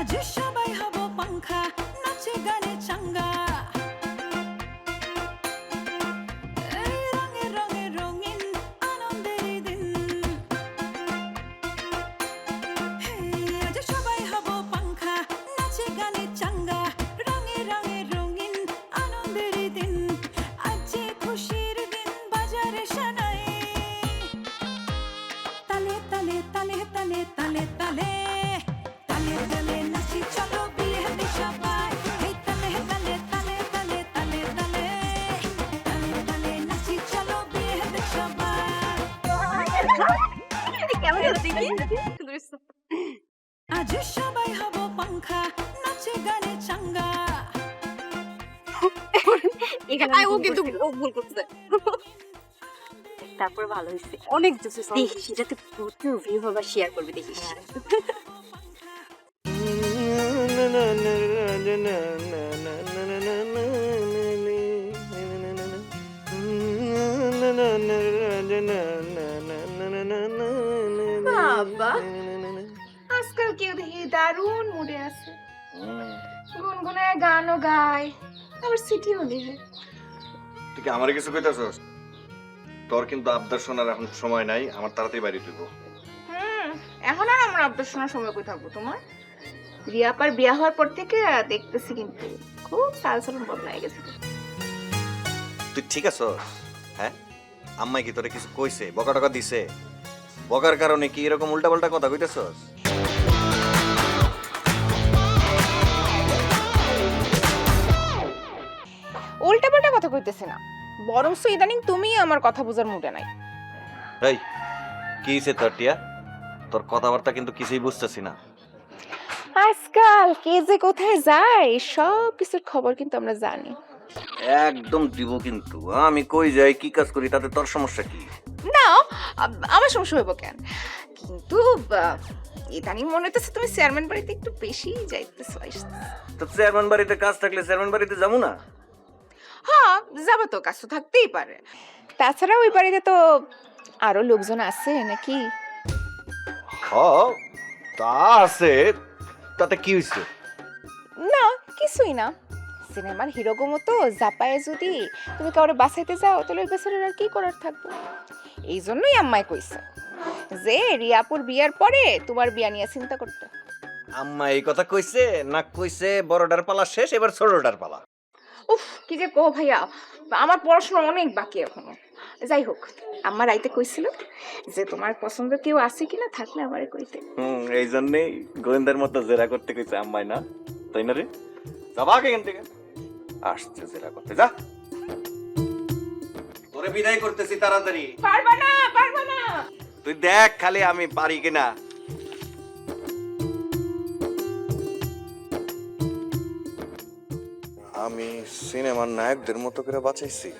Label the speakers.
Speaker 1: আজ সবাই তালে তালে তালে তালে তালে। আজ সবাই হব পাংখা নাচে গানে চাঙ্গা
Speaker 2: আই, ও কিন্তু ও ভুল করছে
Speaker 3: তারপর ভালো হয়েছে।
Speaker 2: অনেক জোসে
Speaker 3: দেখিস যাতে প্রচুর ভিউ হবে শেয়ার করবে দেখিস
Speaker 4: বাবা। আজকাল কেউ দেখি দারুণ মুডে আছে। গুনগুনায় গানও গায় আবার সিটিও
Speaker 5: তুই কি আমারে কিছু কইতাছস? তোর কিন্তু আবদার শোনার এখন সময় নাই আমার তাড়াতাড়ি বাড়ি তুইব।
Speaker 4: হুম এখন আর আমার আব্দুল শোনার সময় কই থাকব তোমার? রিয়াপার বিয়া হওয়ার পর থেকে দেখতেছি কিন্তু খুব চাল চলন বদলাই গেছে।
Speaker 5: তুই ঠিক আছস হ্যাঁ? আম্মাই কি তোরে কিছু কইছে বকা টকা দিছে? বকার কারণে কি এরকম উল্টাপাল্টা কথা কইতাছস?
Speaker 4: উল্টা পাল্টা কথা কইতেছি না। বরং ইদানিং তুমি আমার কথা বোঝার মুডে নাই।
Speaker 5: এই কি হইছে তোর টিয়া? তোর কথাবার্তা কিন্তু কিছুই বুঝতেছি না।
Speaker 4: আজকাল কে যে কোথায় যায় সব কিছুর খবর কিন্তু আমরা জানি।
Speaker 5: একদম দিব কিন্তু। আমি কই যাই কি কাজ করি তাতে তোর সমস্যা কি?
Speaker 4: আমার সমস্যা হইব কেন? কিন্তু ইদানিং মনে হইতেছে তুমি চেয়ারম্যান বাড়িতে একটু বেশি যাইতেছো।
Speaker 5: তো চেয়ারম্যান বাড়িতে কাজ থাকলে চেয়ারম্যান বাড়িতে যাব না?
Speaker 4: হ্যাঁ যাব তো কাজ তো থাকতেই পারে। তাছাড়া ওই বাড়িতে তো আরও লোকজন আছে নাকি?
Speaker 5: হ তা আছে তাতে কি হইছে?
Speaker 4: না কিছুই না। সিনেমার হিরোগো মতো জাপায়ে যদি তুমি কাউরে বাঁচাইতে যাও তাহলে ওই বেচারের আর কি করার থাকবে? এই জন্যই আম্মায় কইছে যে রিয়াপুর বিয়ার পরে তোমার বিয়া নিয়ে চিন্তা করতে।
Speaker 5: আম্মা এই কথা কইছে না কইছে বড়টার পালা শেষ এবার ছোটটার পালা।
Speaker 4: উফ কি যে কো ভাইয়া আমার পড়াশোনা অনেক বাকি এখনও। যাই হোক আমার রাইতে কইছিল যে তোমার পছন্দ কেউ আছে কিনা থাকলে আমারে কইতে।
Speaker 5: হুম এই জন্যই গোয়েন্দার মতো জেরা করতে কইছে আম্মাই না তাই না রে? যাবা এখান থেকে। আসছে জেরা করতে যা। তোরে বিদায় করতেছি তাড়াতাড়ি।
Speaker 4: পারবা না পারবা না।
Speaker 5: তুই দেখ খালি আমি পারি কিনা। আমি সিনেমার নায়কদের মতো করে বাঁচাইছি।